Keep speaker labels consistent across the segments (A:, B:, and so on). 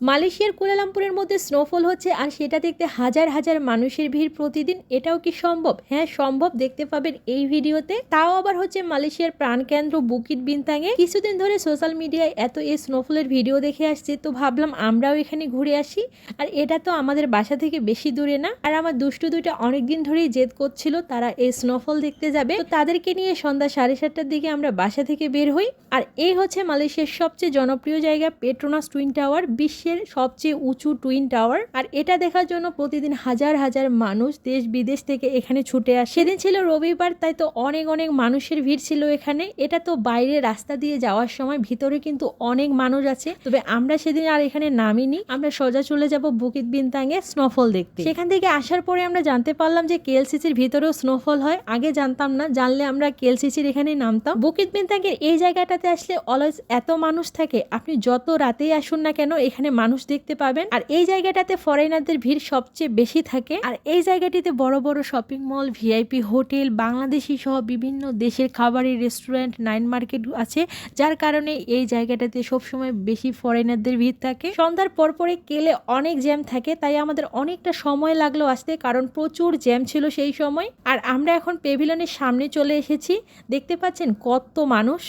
A: মালয়েশিয়ার কুয়ালালামপুরের মধ্যে স্নোফল হচ্ছে আর সেটা দেখতে হাজার হাজার মানুষের ভিড় প্রতিদিন। এটাও কি সম্ভব? হ্যাঁ সম্ভব দেখতে পাবেন এই ভিডিওতে। তাও আবার হচ্ছে মালয়েশিয়ার প্রাণকেন্দ্র বুকিট বিনতাঙে কিছুদিন ধরে সোশ্যাল মিডিয়ায় এত এই স্নোফলের ভিডিও দেখে আসছে, তো ভাবলাম আমরাও এখানে ঘুরে আসি। আর এটা তো আমাদের বাসা থেকে বেশি দূরে না। আর আমার দুষ্টু দুইটা অনেকদিন ধরেই জেদ করছিল তারা এই স্নোফল দেখতে যাবে। তো তাদেরকে নিয়ে সন্ধ্যা সাড়ে সাতটার দিকে আমরা বাসা থেকে বের হই। আর এই হচ্ছে মালয়েশিয়ার সবচেয়ে জনপ্রিয় জায়গা পেট্রোনাস টুইন টাওয়ার বিশ্বের সবচেয়ে উঁচু টুইন টাওয়ার। আর এটা দেখার জন্য প্রতিদিন হাজার হাজার মানুষ দেশ বিদেশ থেকে এখানে ছুটে আসে। সেদিন ছিল রবিবার, তাই তো অনেক অনেক মানুষের ভিড় ছিল এখানে। এটা তো বাইরে রাস্তা দিয়ে যাওয়ার সময় ভিতরে কিন্তু অনেক মানুষ আছে। তবে আমরা সেদিন আর এখানে নামিনি। আমরা সোজা চলে যাব বুকিত বিনতাঙে স্নোফল দেখতে। সেখান থেকে আসার পরে আমরা জানতে পারলাম যে কেএলসিসির ভিতরেও স্নোফল হয়। আগে জানতাম না, জানলে আমরা কেএলসিসির এখানে নামতাম। বুকিত বিনতাঙের এই জায়গাটাতে আসলে অলওয়েজ এত মানুষ থাকে। আপনি যত রাতেই আসুন না কেন, এখানে মানুষ দেখতে পাবেন। আর এই জায়গাটাতে ফরেনারদের ভিড় সবচেয়ে বেশি থাকে। আর এই জায়গাটিতে বড় বড় shopping mall VIP hotel Bangladeshi সহ বিভিন্ন দেশের খাবারের রেস্টুরেন্ট নাইন মার্কেট আছে। যার কারণে এই জায়গাটাতে সবসময় বেশি ফরেনারদের ভিড় থাকে। সন্ধ্যার পরপরে কেলে অনেক জ্যাম থাকে, তাই আমাদের অনেকটা সময় লাগল আসতে, কারণ প্রচুর জ্যাম ছিল সেই সময়। আর আমরা এখন পেভিলনের সামনে চলে এসেছি। দেখতে পাচ্ছেন কত মানুষ।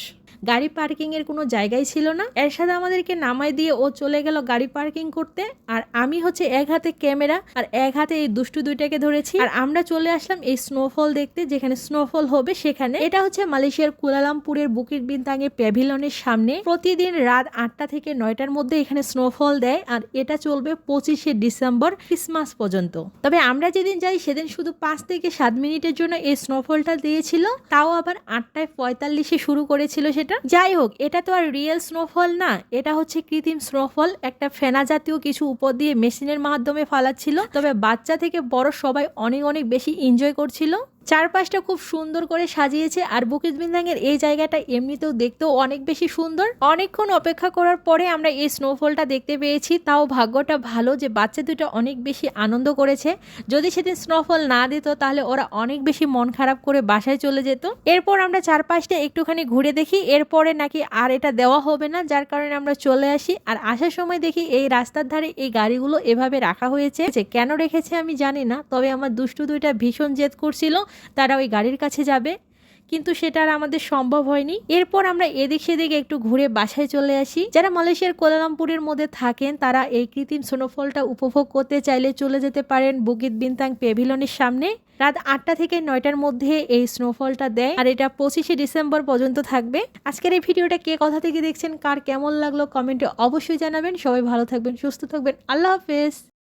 A: গাড়ি পার্কিং এর কোনো জায়গাই ছিল না। এরশাদ আমাদেরকে নামাই দিয়ে ও চলে গেল গাড়ি পার্কিং করতে। আর আমি হচ্ছে এক হাতে ক্যামেরা আর এক হাতে এই দুষ্টু দুইটাকে ধরেছি। আর আমরা চলে আসলাম এই স্নোফল দেখতে, যেখানে স্নোফল হবে সেখানে। এটা হচ্ছে মালয়েশিয়ার কুয়ালালামপুরের বুকিট বিনতাঙের প্যাভিলনের সামনে। প্রতিদিন রাত আটটা থেকে নয়টার মধ্যে এখানে স্নোফল দেয় আর এটা চলবে পঁচিশে ডিসেম্বর ক্রিসমাস পর্যন্ত। তবে আমরা যেদিন যাই সেদিন শুধু পাঁচ থেকে সাত মিনিটের জন্য এই স্নোফলটা দিয়েছিল। তাও আবার আটটায় পঁয়তাল্লিশে শুরু করেছিল সেটা যাই হোক এটা তো আর রিয়েল স্নোফল না, এটা হচ্ছে কৃত্রিম স্নোফল একটা ফেনা জাতীয় কিছু উপর দিয়ে মেশিনের মাধ্যমে ফালাচ্ছিল, তবে বাচ্চা থেকে বড় সবাই অনেক অনেক বেশি এনজয় করছিল। চারপাশটা খুব সুন্দর করে সাজিয়েছে আর বুকিত বিন্দাঙের এই জায়গাটা এমনিতেও দেখতেও অনেক বেশি সুন্দর। অনেকক্ষণ অপেক্ষা করার পরে আমরা এই স্নোফলটা দেখতে পেয়েছি। তাও ভাগ্যটা ভালো যে বাচ্চা দুটো অনেক বেশি আনন্দ করেছে। যদি সেদিন স্নোফল না দিত তাহলে ওরা অনেক বেশি মন খারাপ করে বাসায় চলে যেত। এরপর আমরা চারপাশটা একটুখানি ঘুরে দেখি। এরপরে নাকি আর এটা দেওয়া হবে না, যার কারণে আমরা চলে আসি। আর আসার সময় দেখি এই রাস্তার ধারে এই গাড়িগুলো এভাবে রাখা হয়েছে। যে কেন রেখেছে আমি জানি না, তবে আমার দুষ্টু দুইটা ভীষণ জেদ করছিল। তারা ওই গাড়ির কাছে যাবে। কিন্তু সেটা আর আমাদের সম্ভব হয়নি। এরপর আমরা এদিক সেদিক একটু ঘুরে বাসায় চলে আসি। যারা মালয়েশিয়ার কোলালামপুরের মধ্যে থাকেন, তারা এই কৃত্রিম স্নোফলটা উপভোগ করতে চাইলে চলে যেতে পারেন বুকিত বিনতাং পেভিলনের সামনে। রাত আটটা থেকে নয়টার মধ্যে এই স্নোফলটা দেয় আর এটা পঁচিশে ডিসেম্বর পর্যন্ত থাকবে। আজকের এই ভিডিওটা কে কথা থেকে দেখছেন, কার কেমন লাগল, কমেন্টে অবশ্যই জানাবেন। সবাই ভালো থাকবেন, সুস্থ থাকবেন। আল্লাহ হাফেজ।